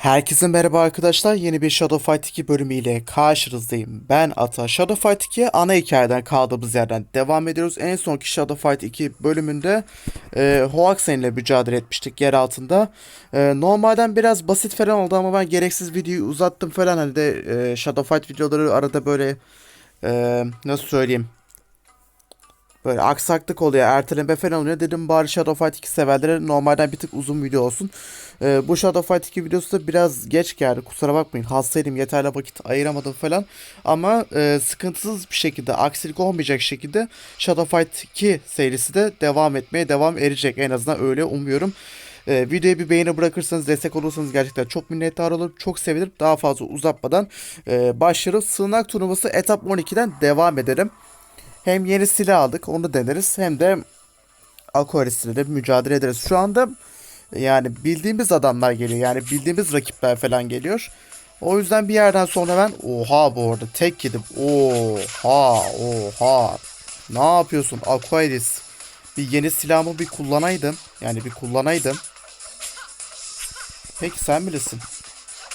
Herkese merhaba arkadaşlar. Yeni bir Shadow Fight 2 bölümüyle karşınızdayım. Ben Ata. Shadow Fight 2 ana hikayeden kaldığımız yerden devam ediyoruz. En sonki Shadow Fight 2 bölümünde e, Hoaxen ile mücadele etmiştik yer altında. E, normalden biraz basit falan oldu ama ben gereksiz videoyu uzattım falan. Hani de e, Shadow Fight videoları arada böyle e, nasıl söyleyeyim Böyle aksaklık oluyor, erteleme falan oluyor. Dedim bari Shadow Fight 2 severlere normalden bir tık uzun video olsun. Ee, bu Shadow Fight 2 videosu da biraz geç geldi. Kusura bakmayın. Hastaydım, yeterli vakit ayıramadım falan. Ama e, sıkıntısız bir şekilde, aksilik olmayacak şekilde Shadow Fight 2 serisi de devam etmeye devam edecek. En azından öyle umuyorum. Ee, videoya bir beğeni bırakırsanız, destek olursanız gerçekten çok minnettar olurum. Çok sevinirim. Daha fazla uzatmadan e, başlayalım. Sığınak turnuvası etap 12'den devam edelim. Hem yeni silah aldık onu deneriz hem de Aquaris ile de mücadele ederiz. Şu anda yani bildiğimiz adamlar geliyor. Yani bildiğimiz rakipler falan geliyor. O yüzden bir yerden sonra ben oha bu arada tek yedim. Oha oha. Ne yapıyorsun Aquaris? Bir yeni silahımı bir kullanaydım. Yani bir kullanaydım. Peki sen bilirsin.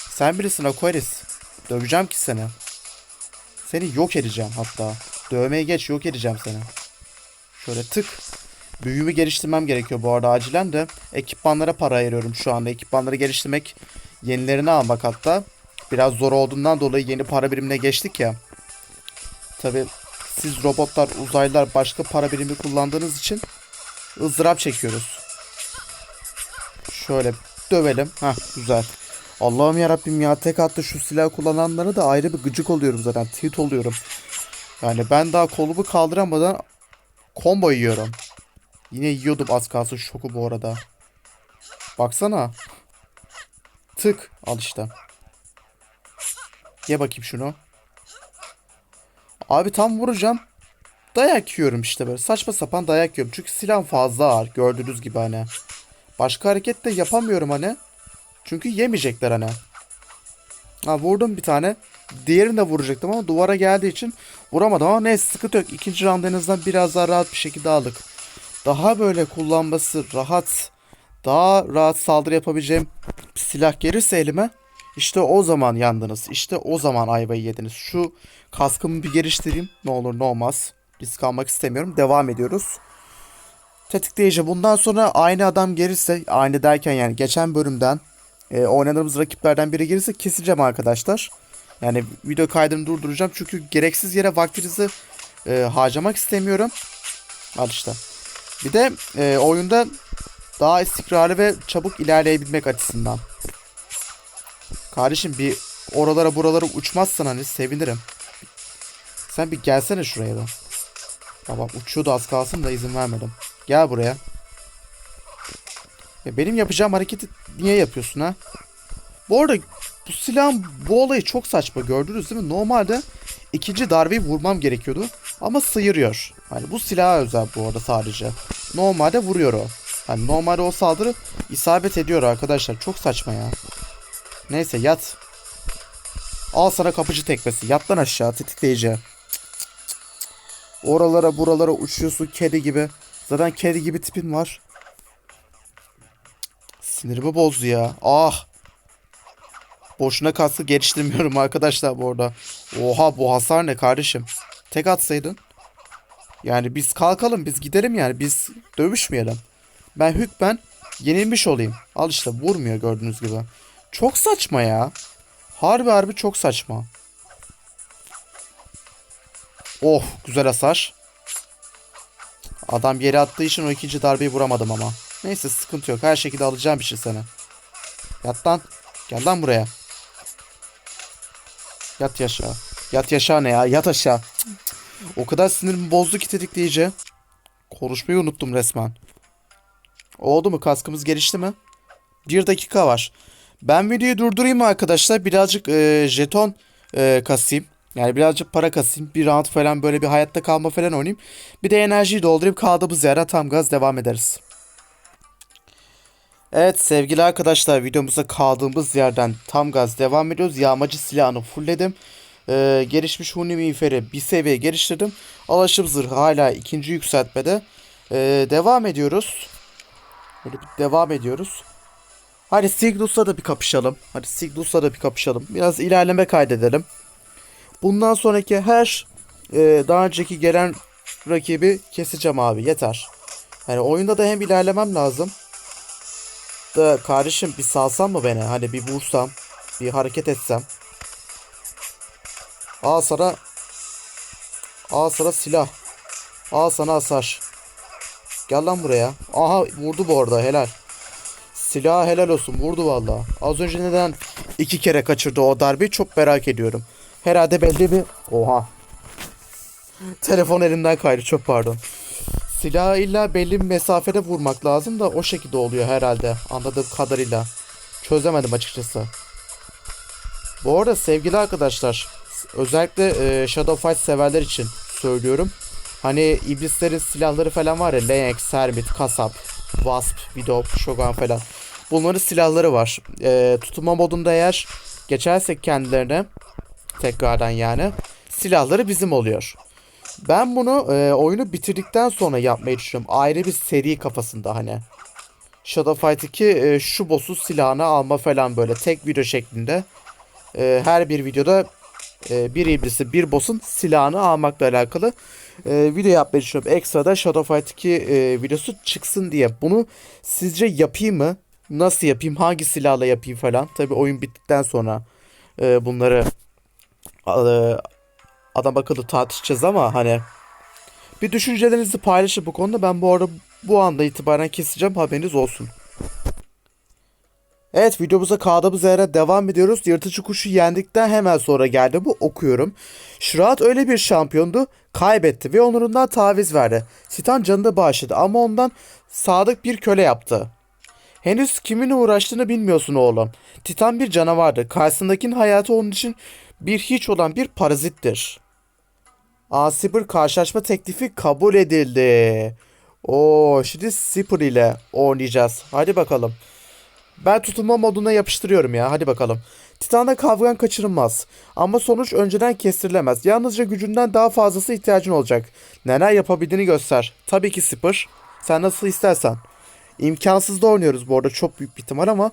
Sen bilirsin Aquaris. Döveceğim ki seni. Seni yok edeceğim hatta. Dövmeye geç yok edeceğim seni. Şöyle tık. Büyümü geliştirmem gerekiyor bu arada acilen de. Ekipmanlara para ayırıyorum şu anda. Ekipmanları geliştirmek yenilerini almak hatta. Biraz zor olduğundan dolayı yeni para birimine geçtik ya. Tabi siz robotlar, uzaylılar başka para birimi kullandığınız için ızdırap çekiyoruz. Şöyle dövelim. Hah güzel. Allah'ım yarabbim ya tek attı şu silah kullananlara da ayrı bir gıcık oluyorum zaten. Tilt oluyorum. Yani ben daha kolumu kaldıramadan combo yiyorum. Yine yiyordum az kalsın şoku bu arada. Baksana. Tık. Al işte. Ye bakayım şunu. Abi tam vuracağım. Dayak yiyorum işte böyle. Saçma sapan dayak yiyorum. Çünkü silah fazla ağır. Gördüğünüz gibi hani. Başka hareket de yapamıyorum hani. Çünkü yemeyecekler hani. Ha vurdum bir tane. Diğerini de vuracaktım ama duvara geldiği için vuramadım ama neyse sıkıntı yok. İkinci round en azından biraz daha rahat bir şekilde aldık. Daha böyle kullanması rahat, daha rahat saldırı yapabileceğim bir silah gelirse elime işte o zaman yandınız. İşte o zaman ayvayı yediniz. Şu kaskımı bir geliştireyim. Ne olur ne olmaz. Risk almak istemiyorum. Devam ediyoruz. Tetikleyici. Bundan sonra aynı adam gelirse, aynı derken yani geçen bölümden e, oynadığımız rakiplerden biri gelirse keseceğim arkadaşlar. Yani video kaydını durduracağım çünkü gereksiz yere vaktinizi e, harcamak istemiyorum. Al işte. Bir de e, oyunda daha istikrarlı ve çabuk ilerleyebilmek açısından. Kardeşim bir oralara buralara uçmazsan hani sevinirim. Sen bir gelsene şuraya da. Tamam uçuyordu az kalsın da izin vermedim. Gel buraya. Ya benim yapacağım hareketi niye yapıyorsun ha? Bu arada bu silahın bu olayı çok saçma gördünüz değil mi? Normalde ikinci darbeyi vurmam gerekiyordu ama sıyırıyor. Hani bu silaha özel bu arada sadece. Normalde vuruyor o. Hani normalde o saldırı isabet ediyor arkadaşlar. Çok saçma ya. Neyse yat. Al sana kapıcı tekmesi. Yat lan aşağı tetikleyici. Oralara buralara uçuyorsun kedi gibi. Zaten kedi gibi tipin var. Sinirimi bozdu ya. Ah. Boşuna kaskı geliştirmiyorum arkadaşlar bu arada. Oha bu hasar ne kardeşim? Tek atsaydın. Yani biz kalkalım biz gidelim yani biz dövüşmeyelim. Ben hükmen yenilmiş olayım. Al işte vurmuyor gördüğünüz gibi. Çok saçma ya. Harbi harbi çok saçma. Oh güzel hasar. Adam yere attığı için o ikinci darbeyi vuramadım ama. Neyse sıkıntı yok. Her şekilde alacağım bir şey seni. Yat lan. Gel lan buraya. Yat yaşa. Yat yaşa ne ya? Yat aşağı. O kadar sinirimi bozdu ki tetikleyici. Konuşmayı unuttum resmen. Oldu mu? Kaskımız gelişti mi? Bir dakika var. Ben videoyu durdurayım mı arkadaşlar? Birazcık e, jeton e, kasayım. Yani birazcık para kasayım. Bir round falan böyle bir hayatta kalma falan oynayayım. Bir de enerjiyi doldurayım. Kaldığımız yere tam gaz devam ederiz. Evet sevgili arkadaşlar videomuza kaldığımız yerden tam gaz devam ediyoruz. Yağmacı silahını fullledim. Ee, gelişmiş Huni miğferi bir seviye geliştirdim. Alaşım zırhı hala ikinci yükseltmede. Ee, devam ediyoruz. Böyle bir devam ediyoruz. Hadi Siglus'la da bir kapışalım. Hadi Siglus'la da bir kapışalım. Biraz ilerleme kaydedelim. Bundan sonraki her e, daha önceki gelen rakibi keseceğim abi yeter. Hani oyunda da hem ilerlemem lazım. Da kardeşim bir salsan mı beni? Hani bir vursam, bir hareket etsem. Al sana Al sana silah. Al sana hasar. Gel lan buraya. Aha vurdu bu arada helal. Silah helal olsun vurdu valla. Az önce neden iki kere kaçırdı o darbeyi çok merak ediyorum. Herhalde belli bir... Oha. Telefon elimden kaydı çok pardon. Silahı illa belli bir mesafede vurmak lazım da o şekilde oluyor herhalde anladığım kadarıyla. Çözemedim açıkçası. Bu arada sevgili arkadaşlar özellikle e, Shadow Fight severler için söylüyorum. Hani iblislerin silahları falan var ya Lennox, Hermit, Kasap, Wasp, Widop, Shogun falan. Bunların silahları var. E, tutulma modunda eğer geçersek kendilerine tekrardan yani silahları bizim oluyor. Ben bunu e, oyunu bitirdikten sonra yapmayı düşünüyorum. Ayrı bir seri kafasında hani. Shadow Fight 2 e, şu boss'u silahını alma falan böyle tek video şeklinde. E, her bir videoda e, bir iblisi bir boss'un silahını almakla alakalı e, video yapmayı düşünüyorum. Ekstrada Shadow Fight 2 e, videosu çıksın diye. Bunu sizce yapayım mı? Nasıl yapayım? Hangi silahla yapayım falan. Tabi oyun bittikten sonra e, bunları e, adam akıllı tartışacağız ama hani bir düşüncelerinizi paylaşın bu konuda. Ben bu arada bu anda itibaren keseceğim haberiniz olsun. Evet videomuza kaldığımız yere devam ediyoruz. Yırtıcı kuşu yendikten hemen sonra geldi bu okuyorum. Şurat öyle bir şampiyondu kaybetti ve onurundan taviz verdi. Titan canını bağışladı ama ondan sadık bir köle yaptı. Henüz kiminle uğraştığını bilmiyorsun oğlum. Titan bir canavardı. Karşısındakinin hayatı onun için bir hiç olan bir parazittir. Asibir karşılaşma teklifi kabul edildi. Oo, şimdi Sipir ile oynayacağız. Hadi bakalım. Ben tutulma moduna yapıştırıyorum ya. Hadi bakalım. Titan'da kavgan kaçırılmaz. Ama sonuç önceden kestirilemez. Yalnızca gücünden daha fazlası ihtiyacın olacak. Neler yapabildiğini göster. Tabii ki Sipir. Sen nasıl istersen. İmkansız da oynuyoruz bu arada. Çok büyük bir ihtimal ama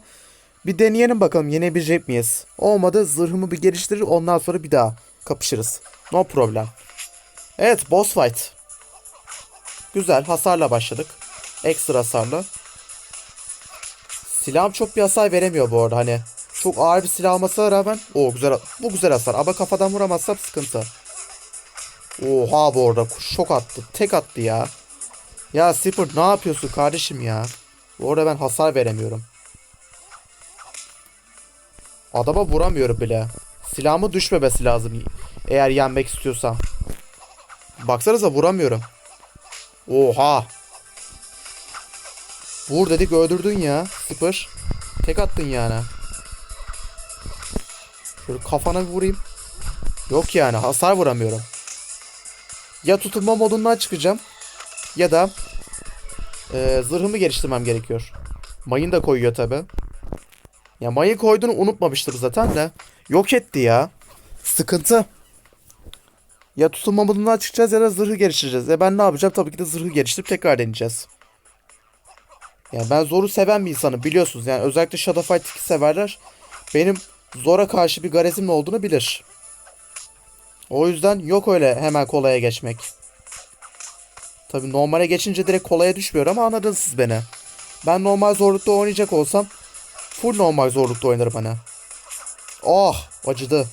bir deneyelim bakalım yenebilecek miyiz? Olmadı zırhımı bir geliştirir ondan sonra bir daha kapışırız. No problem. Evet boss fight. Güzel hasarla başladık. Ekstra hasarla. Silahım çok bir hasar veremiyor bu arada hani. Çok ağır bir silah olmasına rağmen. O güzel bu güzel hasar ama kafadan vuramazsam sıkıntı. Oha bu arada şok attı. Tek attı ya. Ya Sipper ne yapıyorsun kardeşim ya? Bu arada ben hasar veremiyorum. Adama vuramıyorum bile. Silahımı düşmemesi lazım. Eğer yenmek istiyorsam. Baksanıza vuramıyorum. Oha. Vur dedik öldürdün ya. Sıfır. Tek attın yani. Şöyle kafana bir vurayım. Yok yani hasar vuramıyorum. Ya tutulma modundan çıkacağım. Ya da e, zırhımı geliştirmem gerekiyor. Mayın da koyuyor tabi. Ya mayı koyduğunu unutmamıştır zaten de. Yok etti ya. Sıkıntı. Ya tutulma modundan çıkacağız ya da zırhı geliştireceğiz. E ben ne yapacağım? Tabii ki de zırhı geliştirip tekrar deneyeceğiz. Yani ben zoru seven bir insanım biliyorsunuz. Yani özellikle Shadow Fight 2 severler. Benim zora karşı bir garezim olduğunu bilir. O yüzden yok öyle hemen kolaya geçmek. Tabi normale geçince direkt kolaya düşmüyor ama anladınız siz beni. Ben normal zorlukta oynayacak olsam full normal zorlukta oynarım hani. Oh acıdı.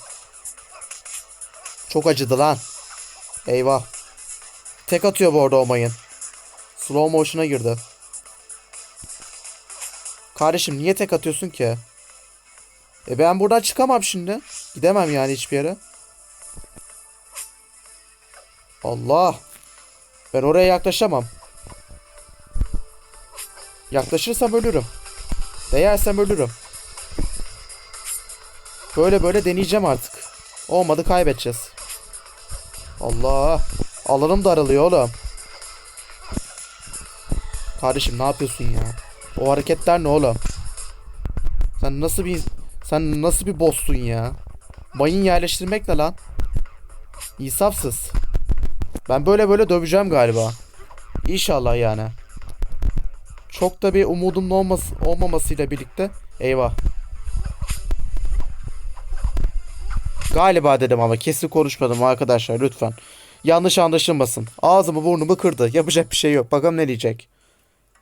Çok acıdı lan. Eyvah. Tek atıyor bu arada o mayın. Slow motion'a girdi. Kardeşim niye tek atıyorsun ki? E ben buradan çıkamam şimdi. Gidemem yani hiçbir yere. Allah. Ben oraya yaklaşamam. Yaklaşırsam ölürüm. Değersem ölürüm. Böyle böyle deneyeceğim artık. Olmadı kaybedeceğiz. Allah. Alanım daralıyor oğlum. Kardeşim ne yapıyorsun ya? O hareketler ne oğlum? Sen nasıl bir sen nasıl bir boss'sun ya? Mayın yerleştirmek ne lan? İnsafsız. Ben böyle böyle döveceğim galiba. İnşallah yani. Çok da bir umudum olmaz, olmamasıyla birlikte. Eyvah. Galiba dedim ama kesin konuşmadım arkadaşlar lütfen. Yanlış anlaşılmasın. Ağzımı burnumu kırdı. Yapacak bir şey yok. Bakalım ne diyecek.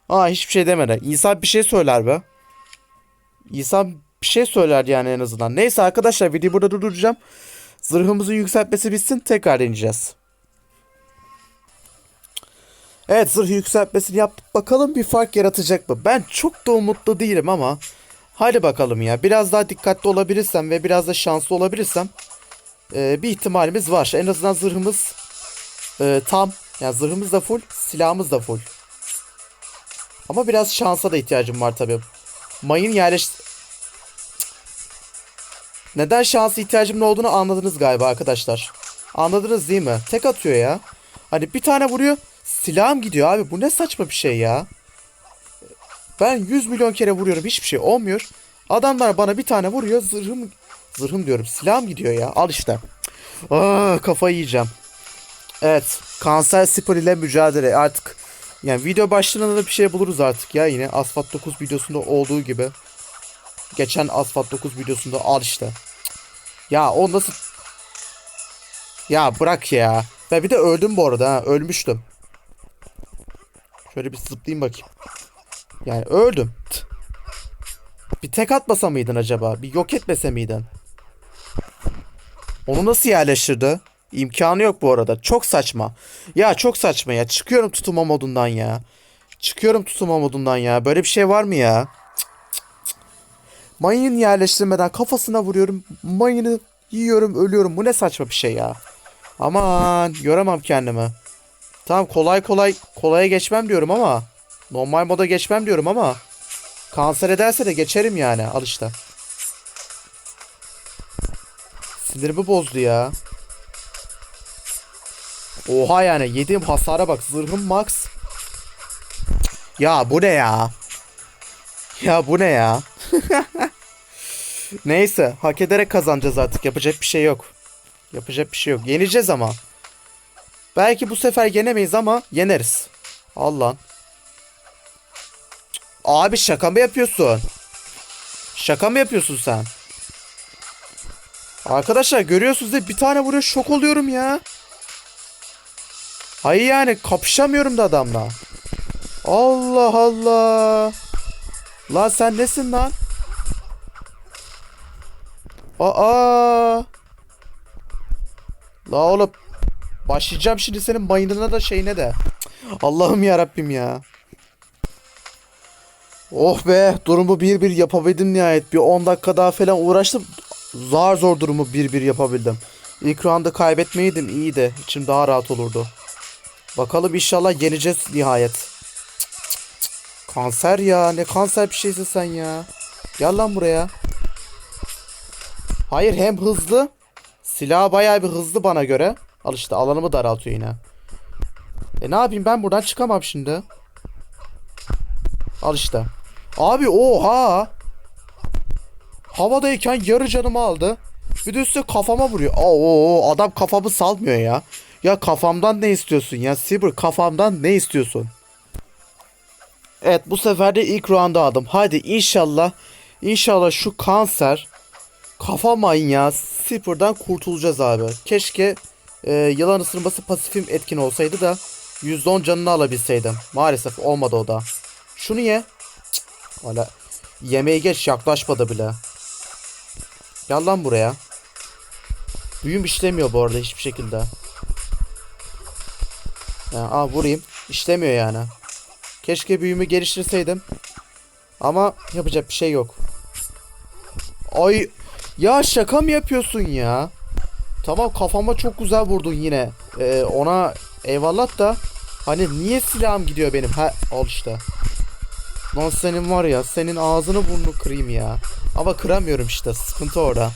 Aa hiçbir şey demedi. İnsan bir şey söyler be. İnsan bir şey söyler yani en azından. Neyse arkadaşlar videoyu burada durduracağım. Zırhımızın yükseltmesi bitsin tekrar deneyeceğiz. Evet zırh yükseltmesini yaptık. Bakalım bir fark yaratacak mı? Ben çok da umutlu değilim ama. Hadi bakalım ya. Biraz daha dikkatli olabilirsem ve biraz da şanslı olabilirsem. e, bir ihtimalimiz var. En azından zırhımız e, tam. Yani zırhımız da full. Silahımız da full. Ama biraz şansa da ihtiyacım var tabii. Mayın yerleş... Neden şansa ihtiyacımın olduğunu anladınız galiba arkadaşlar. Anladınız değil mi? Tek atıyor ya. Hani bir tane vuruyor. Silahım gidiyor abi. Bu ne saçma bir şey ya. Ben 100 milyon kere vuruyorum. Hiçbir şey olmuyor. Adamlar bana bir tane vuruyor. Zırhım zırhım diyorum. Silahım gidiyor ya. Al işte. Aa, kafayı yiyeceğim. Evet. Kanser spor ile mücadele. Artık yani video başlığında da bir şey buluruz artık ya yine. Asfalt 9 videosunda olduğu gibi. Geçen Asfalt 9 videosunda al işte. Ya o nasıl... Ya bırak ya. Ben bir de öldüm bu arada ha. Ölmüştüm. Şöyle bir zıplayayım bakayım. Yani öldüm. Bir tek atmasa mıydın acaba? Bir yok etmese miydin? Onu nasıl yerleştirdi? İmkanı yok bu arada. Çok saçma. Ya çok saçma ya. Çıkıyorum tutulma modundan ya. Çıkıyorum tutulma modundan ya. Böyle bir şey var mı ya? Cık. Mayın yerleştirmeden kafasına vuruyorum. Mayını yiyorum ölüyorum. Bu ne saçma bir şey ya. Aman yoramam kendimi. Tamam kolay kolay kolaya geçmem diyorum ama normal moda geçmem diyorum ama kanser ederse de geçerim yani al işte. Sinirimi bozdu ya. Oha yani yediğim hasara bak zırhım max. Ya bu ne ya? Ya bu ne ya? Neyse hak ederek kazanacağız artık yapacak bir şey yok. Yapacak bir şey yok. Yeneceğiz ama. Belki bu sefer yenemeyiz ama yeneriz. Allah. Abi şaka mı yapıyorsun? Şaka mı yapıyorsun sen? Arkadaşlar görüyorsunuz da bir tane vuruyor şok oluyorum ya. Hayır yani kapışamıyorum da adamla. Allah Allah. Lan sen nesin lan? Aa. La oğlum. Başlayacağım şimdi senin mayınına da şeyine de. Allah'ım ya Rabbim ya. Oh be durumu bir bir yapabildim nihayet. Bir 10 dakika daha falan uğraştım. Zar zor durumu bir bir yapabildim. İlk roundda kaybetmeydim iyiydi. İçim daha rahat olurdu. Bakalım inşallah yeneceğiz nihayet. Kanser ya ne kanser bir şeysin sen ya. Gel lan buraya. Hayır hem hızlı. Silah bayağı bir hızlı bana göre. Al işte alanımı daraltıyor yine. E ne yapayım ben buradan çıkamam şimdi. Al işte. Abi oha. Havadayken yarı canımı aldı. Bir de üstüne kafama vuruyor. Oo adam kafamı salmıyor ya. Ya kafamdan ne istiyorsun ya? Sibir kafamdan ne istiyorsun? Evet bu sefer de ilk round'u aldım. Hadi inşallah inşallah şu kanser kafa manyağı Sipir'den kurtulacağız abi. Keşke e, yılan ısırması pasifim etkin olsaydı da %10 canını alabilseydim. Maalesef olmadı o da. Şunu ye. Cık, Hala yemeği geç yaklaşmadı bile. Gel lan buraya. Büyüm işlemiyor bu arada hiçbir şekilde. Ya, aa vurayım. İşlemiyor yani. Keşke büyümü geliştirseydim. Ama yapacak bir şey yok. Ay ya şaka mı yapıyorsun ya? Tamam kafama çok güzel vurdun yine. Ee, ona eyvallah da hani niye silahım gidiyor benim? Ha al işte. Lan senin var ya senin ağzını burnunu kırayım ya. Ama kıramıyorum işte sıkıntı orada.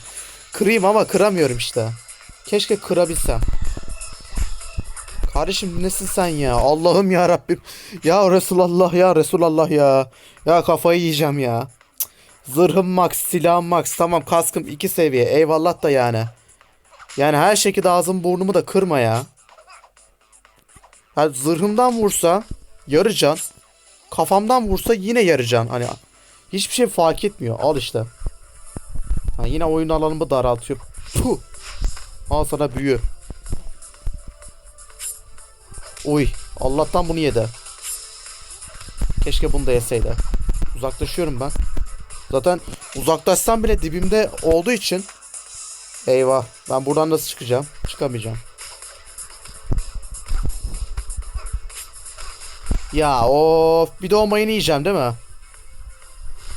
Kırayım ama kıramıyorum işte. Keşke kırabilsem. Kardeşim nesin sen ya? Allah'ım ya Rabbim. Ya Resulallah ya Resulallah ya. Ya kafayı yiyeceğim ya. Zırhım max, silahım max. Tamam kaskım 2 seviye. Eyvallah da yani. Yani her şekilde ağzım burnumu da kırma ya. Ya zırhımdan vursa yarı can. Kafamdan vursa yine yarayacaksın. Hani hiçbir şey fark etmiyor. Al işte. Ha, yine oyun alanımı daraltıyor. Puh. Al sana büyü. Oy. Allah'tan bunu yedi. Keşke bunu da yeseydi. Uzaklaşıyorum ben. Zaten uzaklaşsam bile dibimde olduğu için Eyvah. Ben buradan nasıl çıkacağım? Çıkamayacağım. Ya of bir de o mayını yiyeceğim değil mi?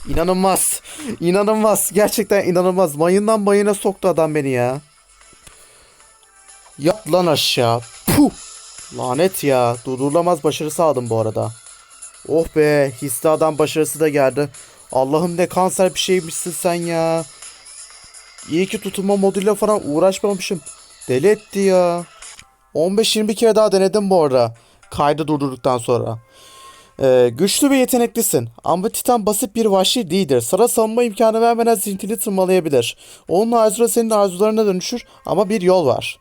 İnanılmaz. İnanılmaz. Gerçekten inanılmaz. Mayından mayına soktu adam beni ya. Yat lan aşağı. Puh. Lanet ya. Durdurulamaz başarısı aldım bu arada. Oh be. Hisli adam başarısı da geldi. Allah'ım ne kanser bir şeymişsin sen ya. İyi ki tutulma moduyla falan uğraşmamışım. Deli etti ya. 15-20 kere daha denedim bu arada. Kaydı durdurduktan sonra. Ee, güçlü ve yeteneklisin. Ama Titan basit bir vahşi değildir. Sana savunma imkanı vermeden zintini tırmalayabilir. Onun arzuları senin arzularına dönüşür ama bir yol var.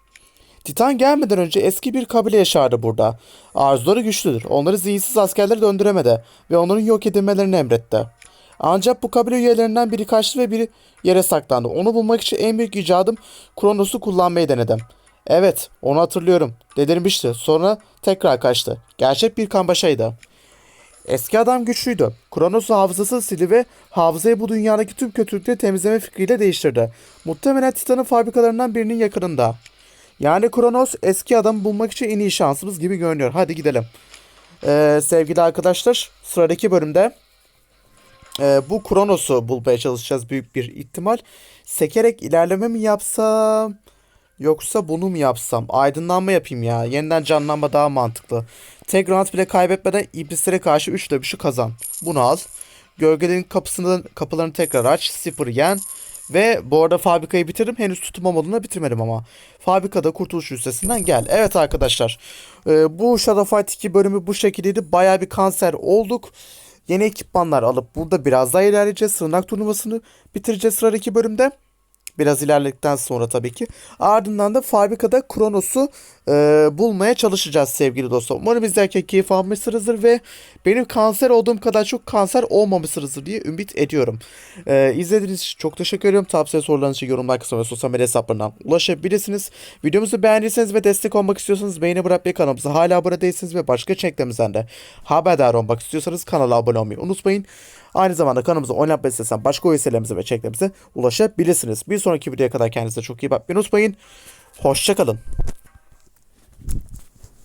Titan gelmeden önce eski bir kabile yaşardı burada. Arzuları güçlüdür. Onları zihinsiz askerleri döndüremedi ve onların yok edilmelerini emretti. Ancak bu kabile üyelerinden biri kaçtı ve biri yere saklandı. Onu bulmak için en büyük icadım Kronos'u kullanmayı denedim. Evet, onu hatırlıyorum. Delirmişti. Sonra tekrar kaçtı. Gerçek bir kanbaşaydı. Eski adam güçlüydü. Kronos'u hafızası sildi ve hafızayı bu dünyadaki tüm kötülükleri temizleme fikriyle değiştirdi. Muhtemelen Titan'ın fabrikalarından birinin yakınında. Yani Kronos eski adamı bulmak için en iyi şansımız gibi görünüyor. Hadi gidelim. Ee, sevgili arkadaşlar sıradaki bölümde ee, bu Kronos'u bulmaya çalışacağız büyük bir ihtimal. Sekerek ilerleme mi yapsam yoksa bunu mu yapsam? Aydınlanma yapayım ya. Yeniden canlanma daha mantıklı. Tek round bile kaybetmeden iblislere karşı 3 dövüşü kazan. Bunu al. Gölgelerin kapısını, kapılarını tekrar aç. Sıfır yen. Ve bu arada fabrikayı bitirdim. Henüz tutma modunu bitirmedim ama. Fabrikada kurtuluş üstesinden gel. Evet arkadaşlar. e, bu Shadow Fight 2 bölümü bu şekildeydi. Baya bir kanser olduk. Yeni ekipmanlar alıp burada biraz daha ilerleyeceğiz. Sırnak turnuvasını bitireceğiz sıradaki bölümde. Biraz ilerledikten sonra tabii ki. Ardından da fabrikada Kronos'u e, bulmaya çalışacağız sevgili dostlar. Umarım izlerken keyif almışsınızdır ve benim kanser olduğum kadar çok kanser olmamışsınızdır diye ümit ediyorum. E, izlediğiniz için çok teşekkür ediyorum. Tavsiye sorularınız için yorumlar kısmına ve sosyal medya hesaplarından ulaşabilirsiniz. Videomuzu beğendiyseniz ve destek olmak istiyorsanız beğeni bırakmayı kanalımıza hala abone değilseniz ve başka içeriklerimizden de haberdar olmak istiyorsanız kanala abone olmayı unutmayın. Aynı zamanda kanalımıza oynatmak istesen başka oyuncularımıza ve çeklerimize ulaşabilirsiniz. Bir sonraki videoya kadar kendinize çok iyi bakmayı unutmayın. Hoşçakalın.